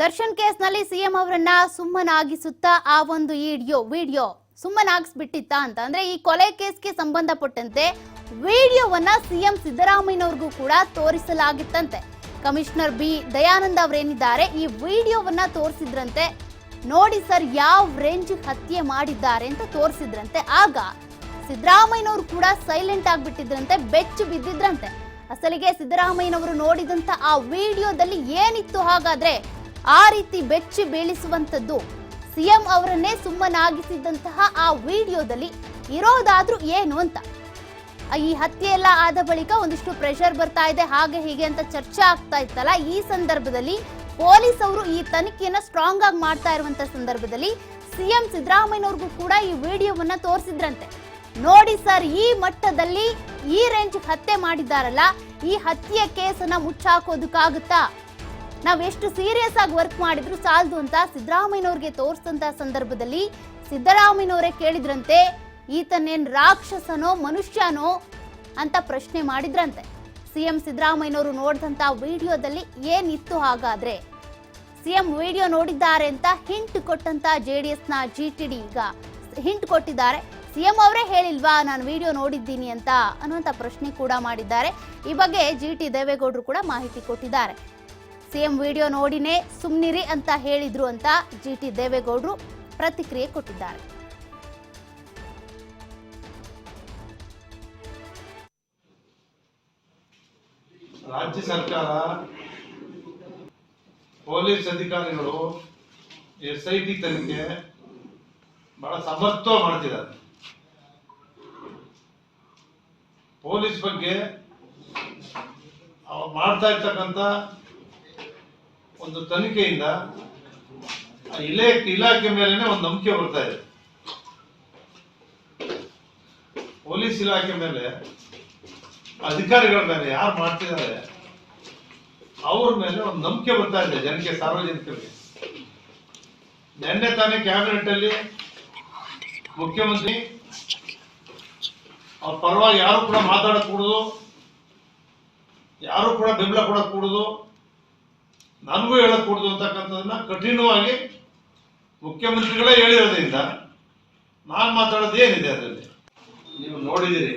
ದರ್ಶನ್ ಕೇಸ್ನಲ್ಲಿ ಸಿಎಂ ಅವರನ್ನ ಸುಮ್ಮನಾಗಿಸುತ್ತಾ ಆ ಒಂದು ವಿಡಿಯೋ ವಿಡಿಯೋ ಸುಮ್ಮನಾಗಿಸ್ಬಿಟ್ಟಿತ್ತ ಅಂತ. ಅಂದ್ರೆ ಈ ಕೊಲೆ ಕೇಸ್ಗೆ ಸಂಬಂಧಪಟ್ಟಂತೆ ವಿಡಿಯೋವನ್ನ ಸಿಎಂ ಸಿದ್ದರಾಮಯ್ಯನವ್ರಿಗೂ ಕೂಡ ತೋರಿಸಲಾಗಿತ್ತಂತೆ. ಕಮಿಷನರ್ ಬಿ ದಯಾನಂದ ಅವರೇನಿದ್ದಾರೆ, ಈ ವಿಡಿಯೋವನ್ನ ತೋರಿಸಿದ್ರಂತೆ. ನೋಡಿ ಸರ್, ಯಾವ ರೇಂಜ್ ಹತ್ಯೆ ಮಾಡಿದ್ದಾರೆ ಅಂತ ತೋರಿಸಿದ್ರಂತೆ. ಆಗ ಸಿದ್ದರಾಮಯ್ಯನವರು ಕೂಡ ಸೈಲೆಂಟ್ ಆಗಿಬಿಟ್ಟಿದ್ರಂತೆ, ಬೆಚ್ಚು ಬಿದ್ದಿದ್ರಂತೆ. ಅಸಲಿಗೆ ಸಿದ್ದರಾಮಯ್ಯನವರು ನೋಡಿದಂತ ಆ ವಿಡಿಯೋದಲ್ಲಿ ಏನಿತ್ತು ಹಾಗಾದ್ರೆ ಆ ರೀತಿ ಬೆಚ್ಚಿ ಬೀಳಿಸುವಂತದ್ದು ಸಿಎಂ ಅವರನ್ನೇ ಸುಮ್ಮನಾಗಿಸಿದಂತಹ ಆ ವಿಡಿಯೋದಲ್ಲಿ ಇರೋದಾದ್ರೂ ಏನು ಅಂತ. ಈ ಹತ್ಯೆ ಎಲ್ಲ ಆದ ಬಳಿಕ ಒಂದಿಷ್ಟು ಪ್ರೆಷರ್ ಬರ್ತಾ ಇದೆ, ಹಾಗೆ ಹೀಗೆ ಅಂತ ಚರ್ಚೆ ಆಗ್ತಾ ಇತ್ತಲ್ಲ. ಈ ಸಂದರ್ಭದಲ್ಲಿ ಪೊಲೀಸ್ ಅವರು ಈ ತನಿಖೆಯನ್ನ ಸ್ಟ್ರಾಂಗ್ ಆಗಿ ಮಾಡ್ತಾ ಇರುವಂತ ಸಂದರ್ಭದಲ್ಲಿ ಸಿಎಂ ಸಿದ್ದರಾಮಯ್ಯನವ್ರಿಗೂ ಕೂಡ ಈ ವಿಡಿಯೋವನ್ನ ತೋರಿಸಿದ್ರಂತೆ. ನೋಡಿ ಸರ್, ಈ ಮಟ್ಟದಲ್ಲಿ ಈ ರೇಂಜ್ ಹತ್ಯೆ ಮಾಡಿದ್ದಾರಲ್ಲ, ಈ ಹತ್ಯೆ ಕೇಸನ್ನ ಮುಚ್ಚಾಕೋದಕ್ಕಾಗುತ್ತಾ? ನಾವ್ ಎಷ್ಟು ಸೀರಿಯಸ್ ಆಗಿ ವರ್ಕ್ ಮಾಡಿದ್ರು ಸಾಲದು ಅಂತ ಸಿದ್ದರಾಮಯ್ಯನವ್ರಿಗೆ ತೋರಿಸಿದಂತ ಸಂದರ್ಭದಲ್ಲಿ ಸಿದ್ದರಾಮಯ್ಯನವರೇ ಕೇಳಿದ್ರಂತೆ, ಈತನೇನ್ ರಾಕ್ಷಸನೋ ಮನುಷ್ಯನೋ ಅಂತ ಪ್ರಶ್ನೆ ಮಾಡಿದ್ರಂತೆ. ಸಿಎಂ ಸಿದ್ದರಾಮಯ್ಯನವರು ನೋಡಿದಂತ ವಿಡಿಯೋದಲ್ಲಿ ಏನಿತ್ತು ಹಾಗಾದ್ರೆ? ಸಿಎಂ ವಿಡಿಯೋ ನೋಡಿದ್ದಾರೆ ಅಂತ ಹಿಂಟ್ ಕೊಟ್ಟಂತ ಜಿ ನ ಡಿ ಈಗ ಹಿಂಟ್ ಕೊಟ್ಟಿದ್ದಾರೆ. ಸಿಎಂ ಅವರೇ ಹೇಳಿಲ್ವಾ, ನಾನು ವಿಡಿಯೋ ನೋಡಿದ್ದೀನಿ ಅಂತ ಅನ್ನುವಂಥ ಪ್ರಶ್ನೆ ಕೂಡ ಮಾಡಿದ್ದಾರೆ. ಈ ಬಗ್ಗೆ ಜಿ ಟಿ ದೇವೇಗೌಡರು ಕೂಡ ಮಾಹಿತಿ ಕೊಟ್ಟಿದ್ದಾರೆ. ಸಿಎಂ ವಿಡಿಯೋ ನೋಡಿನೇ ಸುಮ್ನಿರಿ ಅಂತ ಹೇಳಿದ್ರು ಅಂತ ಜಿ ಟಿ ದೇವೇಗೌಡರು ಪ್ರತಿಕ್ರಿಯೆ ಕೊಟ್ಟಿದ್ದಾರೆ. ರಾಜ್ಯ ಸರ್ಕಾರ ಪೊಲೀಸ್ ಅಧಿಕಾರಿಗಳು ಎಸ್ ಐ ಟಿ ತನಿಖೆ ಬಹಳ ಸಮರ್ಥ ಮಾಡ್ತಿದ್ದಾರೆ. ಪೊಲೀಸ್ ಬಗ್ಗೆ ಮಾಡ್ತಾ ಇರ್ತಕ್ಕಂಥ ಒಂದು ತನಿಖೆಯಿಂದ ಇಲೇ ಇಲಾಖೆ ಮೇಲೆನೆ ಒಂದು ನಂಬಿಕೆ ಬರ್ತಾ ಇದೆ. ಪೊಲೀಸ್ ಇಲಾಖೆ ಮೇಲೆ ಅಧಿಕಾರಿಗಳ ಮೇಲೆ ಯಾರು ಮಾಡ್ತಿದ್ದಾರೆ, ಅವ್ರ ಮೇಲೆ ಒಂದು ನಂಬಿಕೆ ಬರ್ತಾ ಇದೆ ಜನಕ್ಕೆ, ಸಾರ್ವಜನಿಕರಿಗೆ. ನಿನ್ನೆ ತಾನೇ ಕ್ಯಾಬಿನೆಟ್ ಅಲ್ಲಿ ಮುಖ್ಯಮಂತ್ರಿ ಅವ್ರ ಪರವಾಗಿ ಯಾರು ಕೂಡ ಮಾತಾಡಕ್ ಕೂಡುದು, ಯಾರು ಕೂಡ ಬೆಂಬಲ ಕೊಡಕ್ ಕೂಡುದು ನನಗೂ ಹೇಳಕ್ಕೆ ಕೂಡುದು ಅಂತಕ್ಕಂಥದನ್ನ ಕಠಿಣವಾಗಿ ಮುಖ್ಯಮಂತ್ರಿಗಳೇ ಹೇಳಿರೋದ್ರಿಂದ ನಾನು ಮಾತಾಡೋದು ಏನಿದೆ ಅದರಲ್ಲಿ? ನೀವು ನೋಡಿದಿರಿ.